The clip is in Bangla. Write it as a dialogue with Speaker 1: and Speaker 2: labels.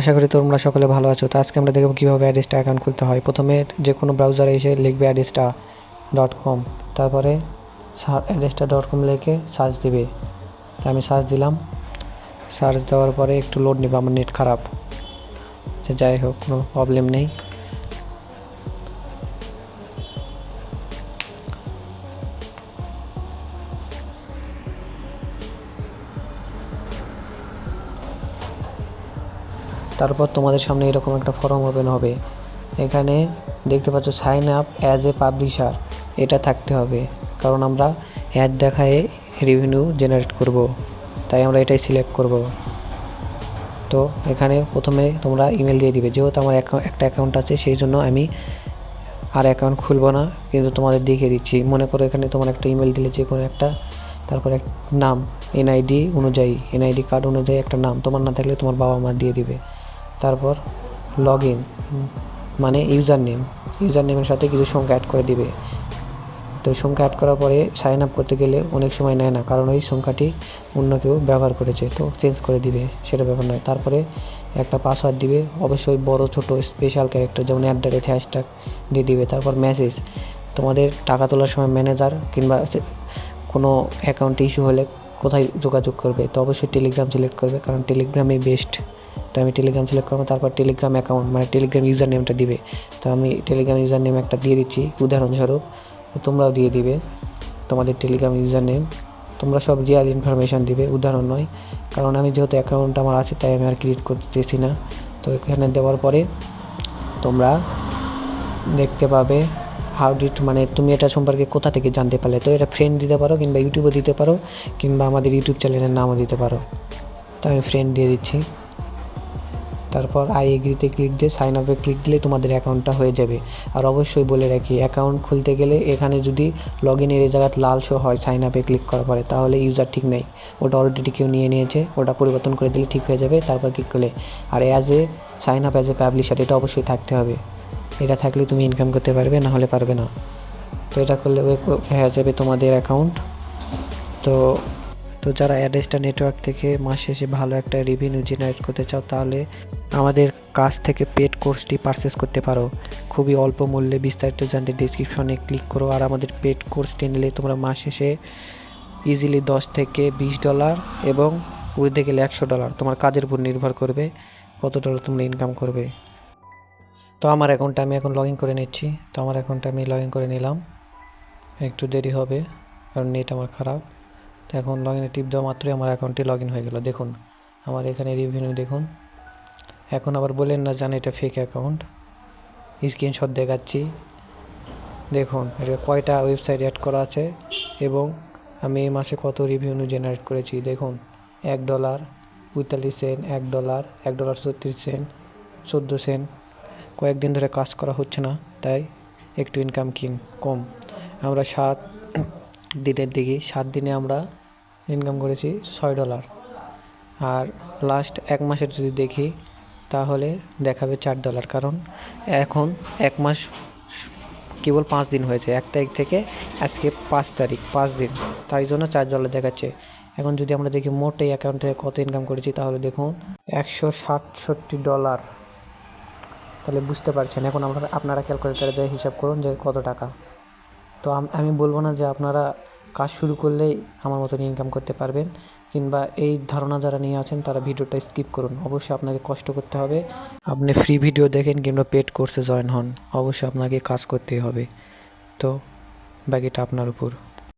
Speaker 1: আশা করি তোমরা সকলে ভালো আছো। তো আজকে আমরা দেখব কীভাবে অ্যাডিসটা অ্যাকাউন্ট খুলতে হয়। প্রথমে যে কোনো ব্রাউজারে এসে লিখবে অ্যাডিসটা ডট কম তারপরে অ্যাডিসটা ডট কম লিখে সার্চ দিবে। তো আমি সার্চ দিলাম। সার্চ দেওয়ার পরে একটু লোড নেবে, আমার নেট খারাপ। যাই হোক, কোনো প্রবলেম নেই। তারপর তোমাদের সামনে এরকম একটা ফর্ম ওপেন হবে। এখানে দেখতে পাচ্ছ sign up as a publisher এটা থাকতে হবে। কারণ আমরা অ্যাড দেখায় রেভিনিউ জেনারেট করব, তাই আমরা এটাই সিলেক্ট করব। তো এখানে প্রথমে তোমরা ইমেল দিয়ে দিবে। যেহেতু আমার একটা অ্যাকাউন্ট আছে, সেই জন্য আমি আর অ্যাকাউন্ট খুলবো না, কিন্তু তোমাদের দেখিয়ে দিচ্ছি। মনে করো এখানে তোমার একটা ইমেল দিলে যে কোনো একটা, তারপর এক নাম এনআইডি অনুযায়ী এনআইডি কার্ড অনুযায়ী একটা নাম, তোমার না থাকলে তোমার বাবা মা দিয়ে দিবে। তারপর লগ ইন মানে ইউজার নেম ইউজার নেমের সাথে কিছু সংখ্যা অ্যাড করে দিবে। তো সংখ্যা অ্যাড করার পরে সাইন আপ করতে গেলে অনেক সময় নেয় না, কারণ ওই সংখ্যাটি অন্য কেউ ব্যবহার করেছে, তো চেঞ্জ করে দিবে, সেটা ব্যাপার নয়। তারপরে একটা পাসওয়ার্ড দিবে, অবশ্যই বড়, ছোট স্পেশাল ক্যারেক্টার যেমন অ্যাট দ্য রেট হ্যাশট্যাগ দিয়ে দিবে। তারপর মেসেজ তোমাদের টাকা তোলার সময় ম্যানেজার কিংবা কোনো অ্যাকাউন্ট ইস্যু হলে কোথায় যোগাযোগ করবে? তো অবশ্যই টেলিগ্রাম সিলেক্ট করবে, কারণ টেলিগ্রামই বেস্ট তো আমি টেলিগ্রাম সিলেক্ট করব, তারপর টেলিগ্রাম অ্যাকাউন্ট মানে টেলিগ্রাম ইউজার নেমটা দিবে। তো আমি টেলিগ্রাম ইউজার নেম একটা দিয়ে দিচ্ছি, উদাহরণস্বরূপ তোমরাও দিয়ে দিবে তোমাদের টেলিগ্রাম ইউজার নেম তোমরা সব রিয়াল ইনফরমেশান দিবে, উদাহরণ নয়, কারণ আমি যেহেতু অ্যাকাউন্ট আমার আছে, তাই আমি আর ক্রিয়েট করতেছি না। তো এখানে দেওয়ার পরে তোমরা দেখতে পাবে হাউ ডিট মানে তুমি এটা সম্পর্কে কোথা থেকে জানতে পারলে। তো এটা ফ্রেন্ড দিতে পারো কিংবা ইউটিউবে দিতে পারো, কিংবা আমাদের ইউটিউব চ্যানেলের নামও দিতে পারো। তো আমি ফ্রেন্ড দিয়ে দিচ্ছি। তারপর আই এগ্রিতে ক্লিক দিয়ে সাইন আপে ক্লিক দিলে তোমাদের অ্যাকাউন্টটা হয়ে যাবে। আর অবশ্যই বলে রাখি অ্যাকাউন্ট খুলতে গেলে এখানে যদি লগ ইনের এই জায়গায় লাল শো হয় সাইন আপে ক্লিক করার পরে, তাহলে ইউজার ঠিক নেই। ওটা অলরেডি কেউ নিয়ে নিয়েছে, ওটা পরিবর্তন করে দিলে ঠিক হয়ে যাবে, তারপর ক্লিক করলে। আর as a sign up as a publisher এটা অবশ্যই থাকতে হবে। এটা থাকলে তুমি ইনকাম করতে পারবে, না হলে পারবে না। তো এটা করলে হয়ে যাবে তোমাদের অ্যাকাউন্ট তো তো যারা অ্যাডেস্টা নেটওয়ার্ক থেকে মাস শেষে ভালো একটা রেভিনিউ জেনারেট করতে চাও, তাহলে আমাদের কাছ থেকে পেড কোর্সটি পারচেস করতে পারো। খুবই অল্প মূল্যে বিস্তারিত জানতে ডিসক্রিপশনে ক্লিক করো। আর আমাদের পেড কোর্সটি নিলে তোমরা মাস শেষে ইজিলি দশ থেকে বিশ ডলার এবং উড়তে গেলে একশো ডলার তোমার কাজের উপর নির্ভর করবে কত ডলার তোমরা ইনকাম করবে। তো আমার অ্যাকাউন্টটা আমি এখন লগ ইন করে নিচ্ছি। তো আমার অ্যাকাউন্টটা আমি লগ ইন করে নিলাম। একটু দেরি হবে, কারণ নেট আমার খারাপ। তো এখন লগ ইনে টিপ দেওয়া মাত্রই আমার অ্যাকাউন্টটি লগ ইন হয়ে গেল। দেখুন, আমার এখানে রিভিনিউ দেখুন। এখন আবার বলেন না জান এটা ফেক অ্যাকাউন্ট স্ক্রিনশট দেখাচ্ছি। দেখুন, এটা কয়টা ওয়েবসাইট অ্যাড করা আছে এবং আমি এই মাসে কত রিভিনিউ জেনারেট করেছি। দেখুন, এক ডলার পঁয়তাল্লিশ সেন্ট এক ডলার এক ডলার ছত্রিশ সেন্ট চোদ্দ সেন্ট কয়েকদিন ধরে কাজ করা হচ্ছে না, তাই একটু ইনকাম কিন কম। আমরা সাত দিনের দিকে, সাত দিনে আমরা ইনকাম করেছি ছয় ডলার। আর লাস্ট এক মাসের যদি দেখি, তাহলে দেখাবে চার ডলার। কারণ এখন এক মাস কেবল পাঁচ দিন হয়েছে। এক তারিখ থেকে আজকে পাঁচ তারিখ, পাঁচ দিন। তাই জন্য চার ডলার দেখাচ্ছে। এখন যদি আমরা দেখি মোট এই অ্যাকাউন্ট থেকে কত ইনকাম করেছি, তাহলে দেখুন একশো সাতষট্টি ডলার। তাহলে বুঝতে পারছেন, এখন আমরা আপনারা ক্যালকুলেটারে যাই হিসাব করুন যে কত টাকা। তো আমি বলব না যে আপনারা কাজ শুরু করলেই আমার মতন ইনকাম করতে পারবেন। কিংবা এই ধারণা যারা নিয়ে আছেন, তারা ভিডিওটা স্কিপ করুন। অবশ্যই আপনাকে কষ্ট করতে হবে। আপনি ফ্রি ভিডিও দেখেন কিংবা পেড কোর্সে জয়েন হন, অবশ্যই আপনাকে কাজ করতেই হবে। তো, বাকিটা আপনার উপর।